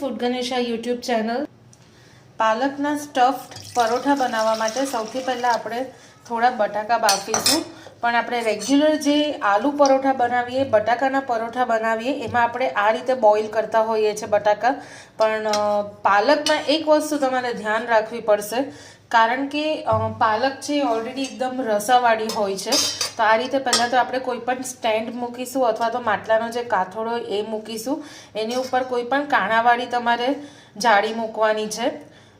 Food Ganesha YouTube channel. પાલકના stuffed paratha બનાવવા માટે સૌથી પહેલાં આપણે થોડા બટાકા બાફીશું. પણ આપણે રેગ્યુલર જે આલુ પરોઠા બનાવીએ, બટાકાના પરોઠા બનાવીએ, એમાં આપણે આ રીતે બોઇલ કરતા હોઈએ છીએ બટાકા. પણ પાલકમાં એક વસ્તુ તમારે ધ્યાન રાખવી પડશે કારણ કે પાલક છે ઓલરેડી એકદમ રસાવાળી હોય છે. તો આ રીતે પહેલાં તો આપણે કોઈ પણ સ્ટેન્ડ મૂકીશું અથવા તો માટલાનો જે કાથોડો એ મૂકીશું. એની ઉપર કોઈ પણ કાણાવાળી તમારે જાળી મૂકવાની છે.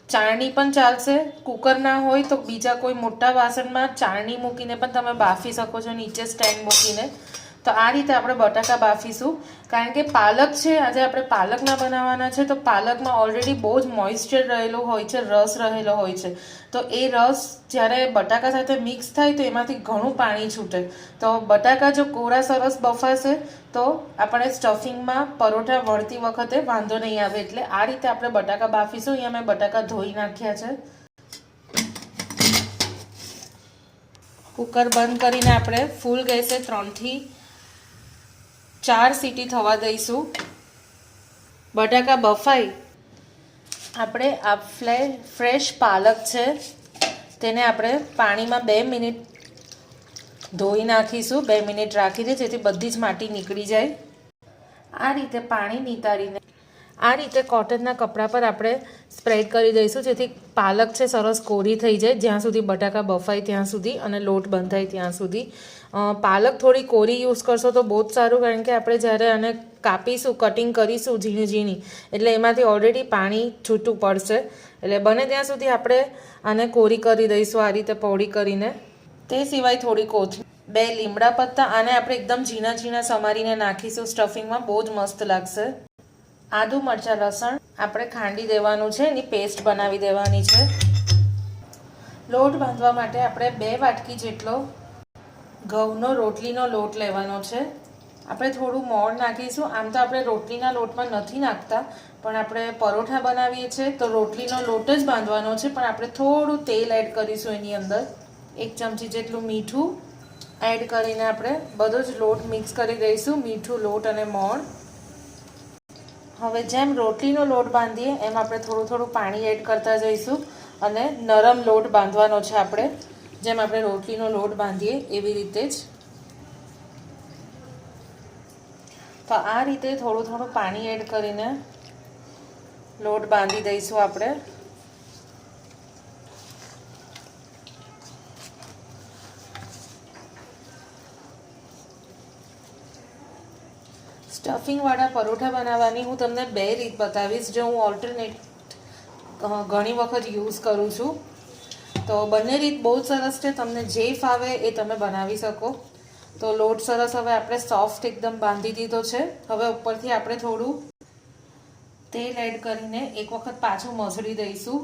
ચાળણી પણ ચાલશે. કુકર ના હોય તો બીજા કોઈ મોટા વાસણમાં ચાળણી મૂકીને પણ તમે બાફી શકો છો નીચે સ્ટેન્ડ મૂકીને. તો આ રીતે આપણે બટાકા બાફીશું. કારણ કે પાલક છે, આજે આપણે પાલકના બનાવવાના છે, તો પાલકમાં ઓલરેડી બહુ જ મોઇશ્ચર રહેલો હોય છે, રસ રહેલો હોય છે. તો એ રસ જ્યારે બટાકા સાથે મિક્સ થાય, તો એમાંથી ઘણું પાણી છૂટે. તો બટાકા જો કોરા સરસ બફાશે, તો આપણે સ્ટફિંગમાં પરોઠા વળતી વખતે વાંધો નહીં આવે. એટલે આ રીતે આપણે બટાકા બાફીશું. અહીંયા મેં બટાકા ધોઈ નાખ્યા છે. કુકર બંધ કરીને આપણે ફૂલ ગેસે ત્રણથી ચાર સીટી થવા દઈશું. બટાકા બફાઈ. આપણે આ ફ્લે, ફ્રેશ પાલક છે. તેને આપણે પાણીમાં બે મિનિટ ધોઈ નાખીશું. બે મિનિટ રાખીને જેથી બધી જ માટી નીકળી જાય. આ રીતે પાણી નિતારીને આ રીતે કોટનના કપડા પર આપણે સ્પ્રેડ કરી દઈશું. જેથી પાલક છે, સરસ કોરી થઈ જાય જ્યાં સુધી બટાકા બફાય ત્યાં સુધી અને લોટ બંધાય ત્યાં સુધી. પાલક થોડી કોરી યુઝ કરશો તો બહુ જ સારું, કારણ કે આપણે જ્યારે આને કાપીશું, કટિંગ કરીશું ઝીણી ઝીણી, એટલે એમાંથી ઓલરેડી પાણી છૂટું પડશે. એટલે બને ત્યાં સુધી આપણે આને કોરી કરી દઈશું, આ રીતે પૌડી કરીને. તે સિવાય થોડી કોથમીર બે લીમડા પત્તા, આને આપણે એકદમ ઝીણા ઝીણા સમારીને નાખીશું. સ્ટફિંગમાં બહુ જ મસ્ત લાગશે. આદુ, મરચાં, લસણ આપણે ખાંડી દેવાનું છે, એની પેસ્ટ બનાવી દેવાની છે. લોટ બાંધવા માટે આપણે બે વાટકી જેટલો ઘઉંનો, રોટલીનો લોટ લેવાનો છે. આપણે થોડું મોણ નાખીશું. આમ તો આપણે રોટલીના લોટમાં નથી નાખતા, પણ આપણે પરોઠા બનાવીએ છીએ તો રોટલીનો લોટ જ બાંધવાનો છે, પણ આપણે થોડું તેલ એડ કરીશું એની અંદર. એક ચમચી જેટલું મીઠું એડ કરીને આપણે બધો જ લોટ મિક્સ કરી દઈશું, મીઠું, લોટ અને મોણ. હવે જેમ રોટલીનો લોટ બાંધીએ, એમ આપણે થોડું થોડું પાણી એડ કરતા જઈશું અને નરમ લોટ બાંધવાનો છે આપણે. જેમ આપણે રોટલીનો લોટ બાંધીએ, એવી રીતે જ. તો આ રીતે થોડું થોડું પાણી એડ કરીને લોટ બાંધી દઈશું આપણે. સ્ટફિંગવાળા પરોઠા બનાવવાની હું તમને બે રીત બતાવીશ જે હું ઓલ્ટરનેટ ઘણી વખત યુઝ કરું છું. તો બંને રીત બહુ જ સરસ છે. તમને જે ફાવે એ તમે બનાવી શકો. તો લોટ સરસ હવે આપણે સોફ્ટ એકદમ બાંધી દીધો છે. હવે ઉપરથી આપણે થોડું તેલ એડ કરીને એક વખત પાછું મસળી દઈશું.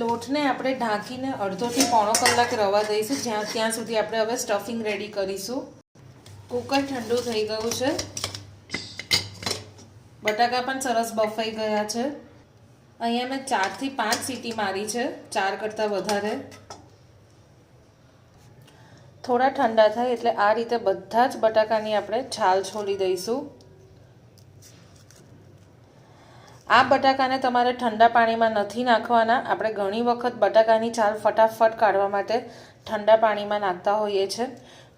લોટને આપણે ઢાંકીને અડધોથી પોણો કલાક રવા દઈશું. જ્યાં ત્યાં સુધી આપણે હવે સ્ટફિંગ રેડી કરીશું. કુકર ઠંડુ થઈ ગયું છે. બટાકા પણ સરસ બફાઈ ગયા છે. અહીંયા મેં ચારથી પાંચ સીટી મારી છે, ચાર કરતાં વધારે. થોડા ઠંડા થાય એટલે આ રીતે બધા જ બટાકાની આપણે છાલ છોડી દઈશું. આ બટાકાને તમારે ઠંડા પાણીમાં નથી નાખવાના. આપણે ઘણી વખત બટાકાની છાલ ફટાફટ કાઢવા માટે ઠંડા પાણીમાં નાખતા હોઈએ છીએ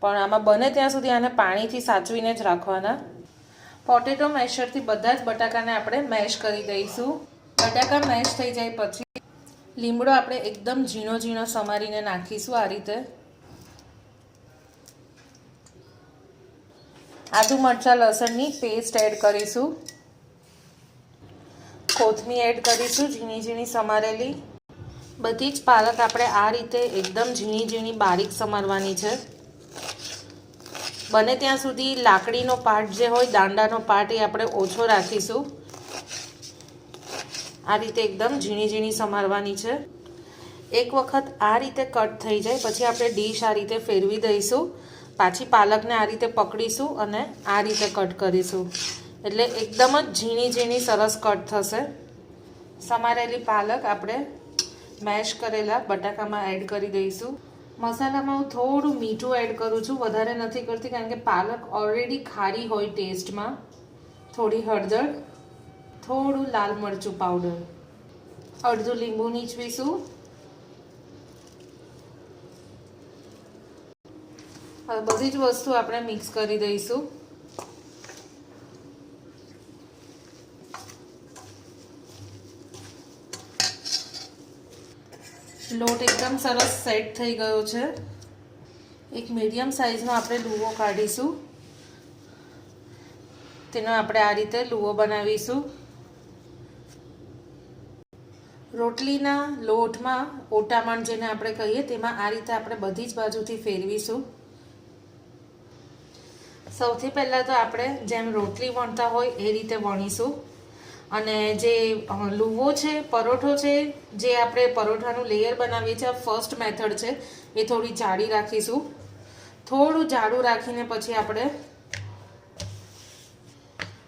પણ આમાં બને ત્યાં સુધી આને પાણીથી સાચવીને જ રાખવાના. પોટેટો મેશરથી બધા જ બટાકાને આપણે મેશ કરી દઈશું. બટાકા મેશ થઈ જાય પછી લીમડો આપણે એકદમ ઝીણો ઝીણો સમારીને નાખીશું આ રીતે. આદુ મરચાં લસણની પેસ્ટ એડ કરીશું. કોથમીર એડ કરીશું, ઝીણી ઝીણી સમારેલી. બધી જ પાલક આપણે આ રીતે એકદમ ઝીણી ઝીણી બારીક સમારવાની છે. બને ત્યાં સુધી લાકડીનો પાર્ટ જે હોય, દાંડાનો પાર્ટ એ આપણે ઓછો રાખીશું. આ રીતે એકદમ ઝીણી ઝીણી સમારવાની છે. એક વખત આ રીતે કટ થઈ જાય, પછી આપણે ડીશ આ રીતે ફેરવી દઈશું. પાછી પાલકને આ રીતે પકડીશું અને આ રીતે કટ કરીશું. એટલે એકદમ જ ઝીણી ઝીણી સરસ કટ થશે. સમારેલી પાલક આપણે મેશ કરેલા બટાકામાં એડ કરી દઈશું. મસાલામાં હું થોડું મીઠું એડ કરું છું, વધારે નથી કરતી કારણ કે પાલક ઓલરેડી ખારી હોય ટેસ્ટમાં થોડી હળદર, થોડું લાલ મરચું પાવડર અડધું લીંબુ નીચવીશું. બધી જ વસ્તુ આપણે મિક્સ કરી દઈશું. લોટ એકદમ સરસ સેટ થઈ ગયો છે. એક મીડિયમ સાઇઝનો આપણે લુવો કાઢીશું. તેનો આપણે આ રીતે લુવો બનાવીશું. રોટલીના લોટમાં ઓટામણ જેને આપણે કહીએ, તેમાં આ રીતે આપણે બધી જ બાજુથી ફેરવીશું. સૌથી પહેલાં તો આપણે જેમ રોટલી વણતા હોય એ રીતે વણીશું. અને જે લુવો છે, પરોઠો છે, જે આપણે પરોઠાનું લેયર બનાવીએ છીએ, આ ફર્સ્ટ મેથડ છે, એ થોડી જાડી રાખીશું. થોડું જાડું રાખીને પછી આપણે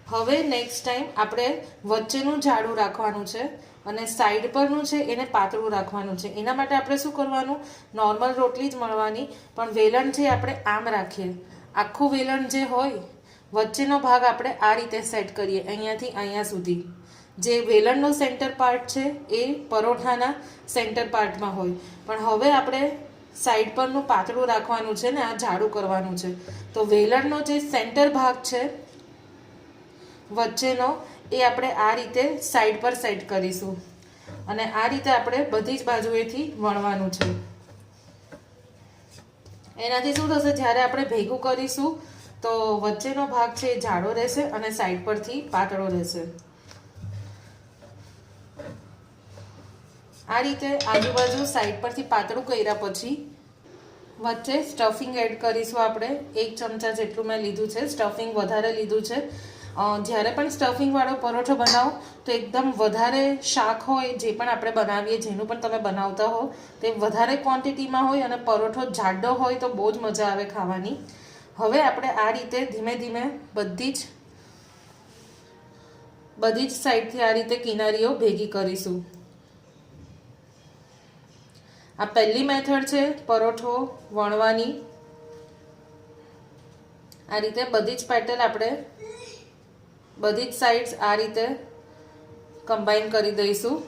હવે નેક્સ્ટ ટાઈમ આપણે વચ્ચેનું જાડું રાખવાનું છે અને સાઈડ પરનું છે, એને પાતળું રાખવાનું છે. એના માટે આપણે શું કરવાનું? નોર્મલ રોટલી જ મળવાની. પણ વેલણ છે આપણે આમ રાખીએ. આખું વેલણ જે હોય વચ્ચેનો ભાગ આપણે આ રીતે સેટ કરીએ, અહીંયાથી અહીંયા સુધી. જે વેલણનો સેન્ટર પાર્ટ છે, એ પરોઠાના સેન્ટર પાર્ટમાં હોય. પણ હવે આપણે સાઈડ પરનું પાતળું રાખવાનું છે ને આ જાડું કરવાનું છે. તો વેલણનો જે સેન્ટર ભાગ છે, વચ્ચેનો, એ આપણે આ રીતે સાઈડ પર સેટ કરીશું. અને આ રીતે આપણે બધી જ બાજુએથી વણવાનું છે. એનાથી શું થશે? જ્યારે આપણે ભેગું કરીશું તો વચ્ચેનો ભાગ છે એ જાડો રહેશે અને સાઈડ પરથી પાતળો રહેશે. આ રીતે આજુબાજુ સાઈડ પરથી પાતળું કર્યા પછી વચ્ચે સ્ટફિંગ એડ કરીશું આપણે. એક ચમચા જેટલું મેં લીધું છે. સ્ટફિંગ વધારે લીધું છે. જ્યારે પણ સ્ટફિંગવાળો પરોઠો બનાવો, તો એકદમ વધારે શાક હોય જે પણ આપણે બનાવીએ, જેનું પણ તમે બનાવતા હો, તે વધારે ક્વોન્ટિટીમાં હોય અને પરોઠો જાડો હોય તો બહુ જ મજા આવે ખાવાની. હવે આપણે આ રીતે ધીમે ધીમે બધી જ બધી જ સાઈડથી આ રીતે કિનારીઓ ભેગી કરીશું. આ પહેલી મેથડ છે પરોઠો વણવાની. આ રીતે બધી જ પેટર્ન આપણે બધી જ સાઈડ્સ આ રીતે કમ્બાઈન કરી દઈશું.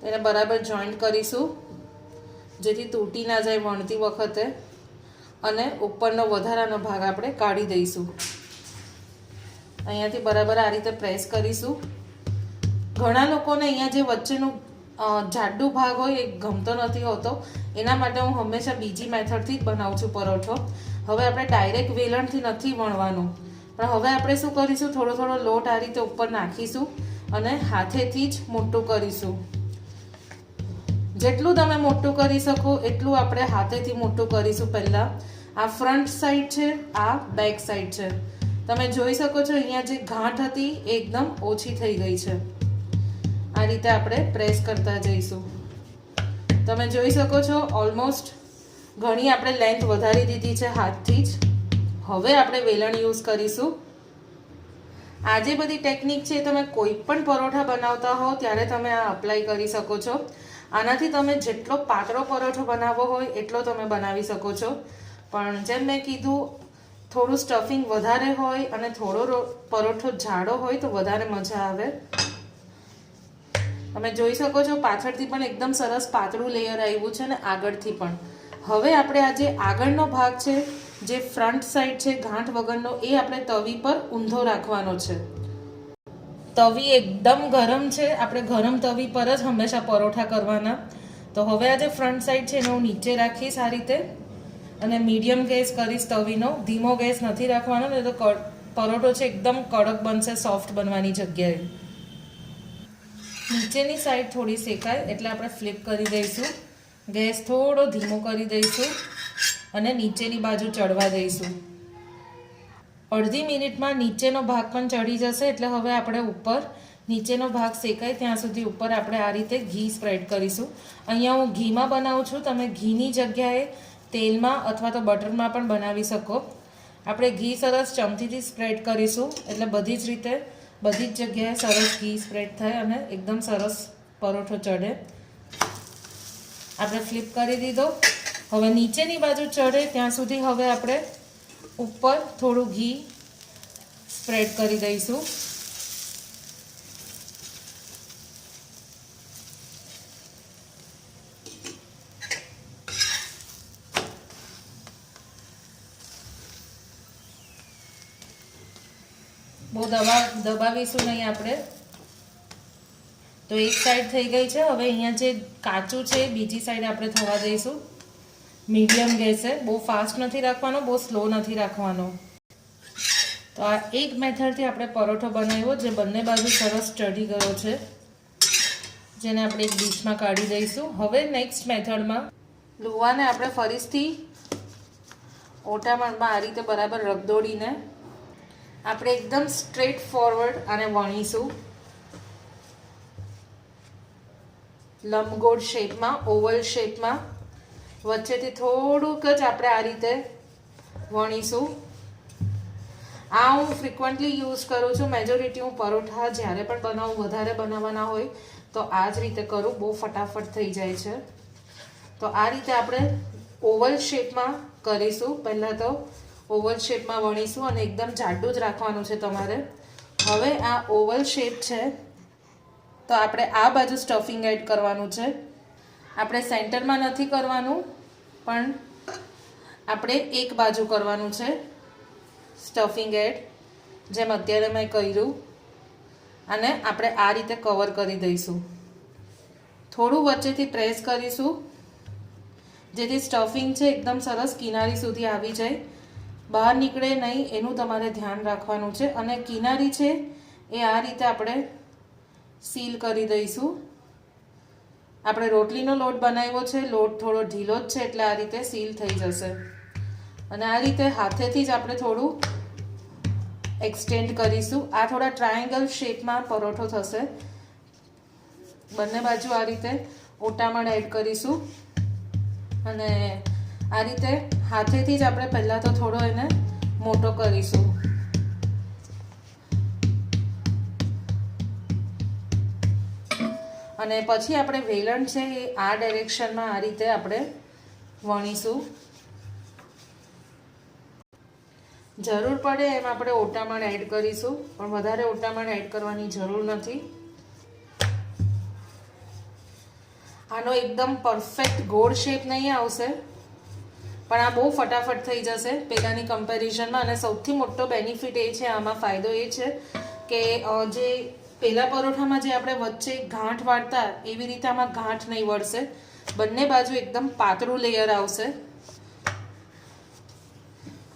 તેને બરાબર જોઈન્ટ કરીશું. જેથી તૂટી ના જાય વણતી વખતે. અને ઉપરનો વધારાનો ભાગ આપણે કાઢી દઈશું. અહીંયાથી બરાબર આ રીતે પ્રેસ કરીશું. ઘણા લોકોને અહીંયા જે વચ્ચેનું જાડું ભાગ હોય એ ગમતો નથી હોતો. એના માટે હું હંમેશા બીજી મેથડથી જ બનાવું છું પરોઠો. હવે આપણે ડાયરેક્ટ વેલણથી નથી વણવાનું. પણ હવે આપણે શું કરીશું? થોડો થોડો લોટ આ રીતે ઉપર નાખીશું અને હાથેથી જ મોટું કરીશું. જેટલું તમે મોટું કરી શકો, એટલું આપણે હાથેથી મોટું કરીશું પહેલાં. આ ફ્રન્ટ સાઈડ છે, આ બેક સાઈડ છે. તમે જોઈ શકો છો, અહીંયા જે ગાંઠ હતી, એ એકદમ ઓછી થઈ ગઈ છે. આ રીતે આપણે પ્રેસ કરતા જઈશું. તમે જોઈ શકો છો ઓલમોસ્ટ ઘણી આપણે લેન્થ વધારી દીધી છે હાથથી જ. હવે આપણે વેલણ યુઝ કરીશું. આ જે બધી ટેકનિક છે, તમે કોઈ પણ પરોઠા બનાવતા હો, ત્યારે તમે આ અપ્લાય કરી શકો છો. આનાથી તમે જેટલો પાતળો પરોઠો બનાવવો હોય, એટલો તમે બનાવી શકો છો. પણ જેમ મેં કીધું, થોડું સ્ટફિંગ વધારે હોય અને થોડો પરોઠો જાડો હોય તો વધારે મજા આવે. તમે જોઈ શકો છો પાછળથી પણ એકદમ સરસ પાતળું લેયર આવ્યું છે ને આગળથી પણ. હવે આપણે આ જે આગળનો ભાગ છે, જે ફ્રન્ટ સાઈડ છે, ગાંઠ વગરનો, એ આપણે તવી પર ઊંધો રાખવાનો છે. તવી એકદમ ગરમ છે, આપણે ગરમ તવી પર જ હંમેશા પરોઠા કરવાના. તો હવે આ જે ફ્રન્ટ સાઈડ છે એને હું નીચે રાખીશ આ રીતે. અને મીડિયમ ગેસ કરીશ તવીનો ધીમો ગેસ નથી રાખવાનો ને તો પરોઠો છે એકદમ કડક બનશે સોફ્ટ બનવાની જગ્યાએ. નીચેની સાઈડ થોડી શેકાય, એટલે આપણે ફ્લિપ કરી દઈશું. ગેસ થોડો ધીમો કરી દઈશું અને નીચેની બાજુ ચડવા દઈશું. અડધી મિનિટમાં નીચેનો ભાગ પણ ચડી જશે, એટલે હવે આપણે ઉપર, નીચેનો ભાગ શેકાય, ત્યાં સુધી ઉપર આપણે આ રીતે ઘી સ્પ્રેડ કરીશું. અહીંયા હું ઘીમાં બનાવું છું, તમે ઘીની જગ્યાએ તેલમાં અથવા તો બટરમાં પણ બનાવી શકો. આપણે ઘી સરસ ચમચીથી સ્પ્રેડ કરીશું. એટલે બધી જ રીતે, બધી જ જગ્યાએ સરસ ઘી સ્પ્રેડ થાય અને એકદમ સરસ પરોઠો ચડે. આપણે ફ્લિપ કરી દીધો. હવે નીચેની બાજુ ચડે, ત્યાં સુધી હવે આપણે ઉપર થોડું ઘી સ્પ્રેડ કરી દઈશું. દબા, દબાવીશું નહીં આપણે. તો એક સાઈડ થઈ ગઈ છે. હવે અહીંયા જે કાચું છે, બીજી સાઈડ આપણે થવા દઈશું. મીડિયમ ગેસે. બહુ ફાસ્ટ નથી રાખવાનો, બહુ સ્લો નથી રાખવાનો. તો આ એક મેથડથી આપણે પરોઠો બનાવ્યો, જે બંને બાજુ સરસ ચડી ગયો છે. જેને આપણે એક ડીશમાં કાઢી દઈશું. હવે નેક્સ્ટ મેથડમાં લોવાને આપણે ફરીથી ઓટામણમાં આ રીતે બરાબર રગદોડીને આપણે એકદમ સ્ટ્રેટ ફોરવર્ડ આને વણીશું. લંબગોળ શેપમાં ઓવલ શેપમાં વચ્ચેથી થોડુંક જ આપણે આ રીતે વણીશું. આ હું ફ્રિકવન્ટલી યુઝ કરું છું. મેજોરિટી હું પરોઠા જ્યારે પણ બનાવું, વધારે બનાવવાના હોય, તો આ જ રીતે કરું. બહુ ફટાફટ થઈ જાય છે. તો આ રીતે આપણે ઓવલ શેપમાં કરીશું. પહેલાં તો ઓવલ શેપમાં વણીશું અને એકદમ જાડું જ રાખવાનું છે તમારે. હવે આ ઓવલ શેપ છે. તો આપણે આ બાજુ સ્ટફિંગ એડ કરવાનું છે. આપણે સેન્ટરમાં નથી કરવાનું, પણ આપણે એક બાજુ કરવાનું છે સ્ટફિંગ એડ, જેમ અત્યારે મેં કર્યું. અને આપણે આ રીતે કવર કરી દઈશું. થોડું વચ્ચેથી પ્રેસ કરીશું, જેથી સ્ટફિંગ છે, એકદમ સરસ કિનારી સુધી આવી જાય. બહાર નીકળે નહીં એનું તમારે ધ્યાન રાખવાનું છે. અને કિનારી છે એ આ રીતે આપણે સીલ કરી દઈશું. આપણે રોટલીનો લોટ બનાવ્યો છે. લોટ થોડો ઢીલો જ છે એટલે આ રીતે સીલ થઈ જશે. અને આ રીતે હાથેથી જ આપણે થોડું એક્સટેન્ડ કરીશું. આ થોડા ટ્રાયેંગલ શેપમાં પરોઠો થશે. બંને બાજુ આ રીતે ઓટામણ એડ કરીશું. અને આ રીતે હાથેથી જ આપણે પહેલાં તો થોડો એને મોટો કરીશું. અને પછી આપણે વેલણ છે એ આ ડાયરેક્શનમાં આ રીતે આપણે વણીશું. જરૂર પડે એમ આપણે ઓટામણ એડ કરીશું, પણ વધારે ઓટામણ એડ કરવાની જરૂર નથી. આનો એકદમ પરફેક્ટ ગોળ શેપ નહીં આવશે. પણ આ બહુ ફટાફટ થઈ જશે પહેલાંની કમ્પેરિઝનમાં અને સૌથી મોટો બેનિફિટ એ છે, આમાં ફાયદો એ છે કે જે પહેલાં પરોઠામાં જે આપણે વચ્ચે ગાંઠ વાળતા એવી રીતે આમાં ગાંઠ નહીં વળશે. બંને બાજુ એકદમ પાતળું લેયર આવશે.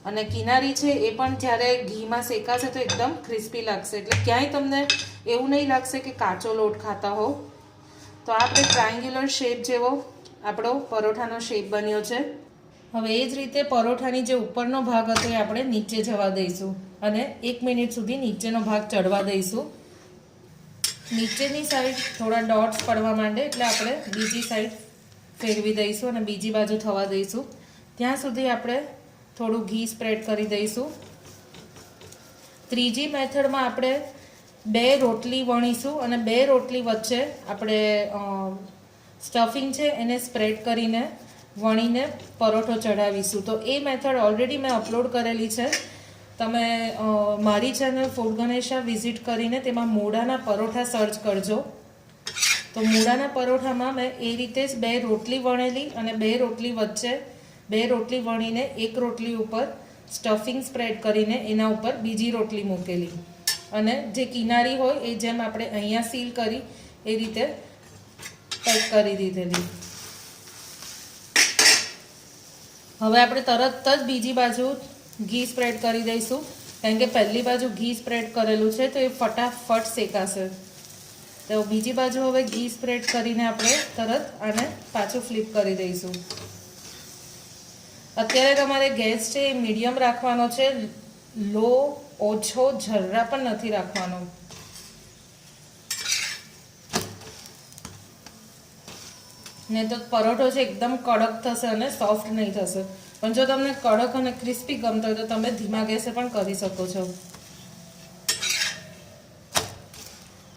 અને કિનારી છે એ પણ જ્યારે ઘીમાં શેકાશે તો એકદમ ક્રિસ્પી લાગશે. એટલે ક્યાંય તમને એવું નહીં લાગશે કે કાચો લોટ ખાતા હો તો આપણે ટ્રાયંગ્યુલર શેપ જેવો આપણો પરોઠાનો શેપ બન્યો છે. હવે એ જ રીતે પરોઠાની જે ઉપરનો ભાગ હતો એ આપણે નીચે જવા દઈશું અને એક મિનિટ સુધી નીચેનો ભાગ ચડવા દઈશું. નીચેની સાઈડ થોડા ડોટ્સ પડવા માંડે એટલે આપણે બીજી સાઈડ ફેરવી દઈશું અને બીજી બાજુ થવા દઈશું. ત્યાં સુધી આપણે થોડું ઘી સ્પ્રેડ કરી દઈશું. ત્રીજી મેથડમાં આપણે બે રોટલી વણીશું અને બે રોટલી વચ્ચે આપણે સ્ટફિંગ છે એને સ્પ્રેડ કરીને વણીને પરોઠો ચડાવીશું તો એ મેથડ ઓલરેડી મેં અપલોડ કરેલી છે. તમે મારી ચેનલ ફૂડ ગણેશા વિઝિટ કરીને તેમાં મૂળાના પરોઠા સર્ચ કરજો. તો મૂળાના પરોઠામાં મેં એ રીતે જ બે રોટલી વણેલી અને બે રોટલી વચ્ચે બે રોટલી વણીને એક રોટલી ઉપર સ્ટફિંગ સ્પ્રેડ કરીને એના ઉપર બીજી રોટલી મૂકેલી. અને જે કિનારી હોય એ જેમ આપણે અહીંયા સીલ કરી એ રીતે પેક કરી દીધેલી. હવે આપણે તરત જ બીજી બાજુ ઘી સ્પ્રેડ કરી દઈશું. કારણ કે પહેલી બાજુ ઘી સ્પ્રેડ કરેલું છે, તો એ ફટાફટ શેકાશે. તો બીજી બાજુ હવે ઘી સ્પ્રેડ કરીને આપણે તરત આને પાછું ફ્લિપ કરી દઈશું. અત્યારે તમારે ગેસ છે એ મીડિયમ રાખવાનો છે, લો, ઓછો, જરા પણ નથી રાખવાનો. ને તો પરોઠો છે એકદમ કડક થશે અને સોફ્ટ નહીં થશે. પણ જો તમને કડક અને ક્રિસ્પી ગમતો હોય તો તમે ધીમા ગેસે પણ કરી શકો છો.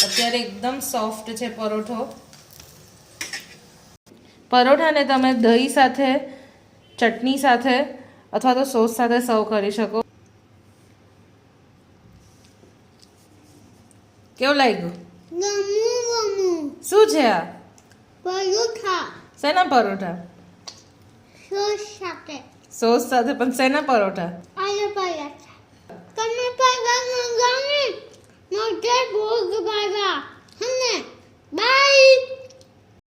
અત્યારે એકદમ સોફ્ટ છે પરોઠો. પરોઠાને તમે દહીં સાથે ચટણી સાથે અથવા તો સોસ સાથે સર્વ કરી શકો. કેવું લાગ્યું? શું છે આ? પરોઠા. શેના પરોઠા? સોસ સાથે. સોસ સાથે પણ શેના પરોઠા? આલુ પરોઠા. તમે પગાર ગમે મોટે ભોગ બાબા હને બાય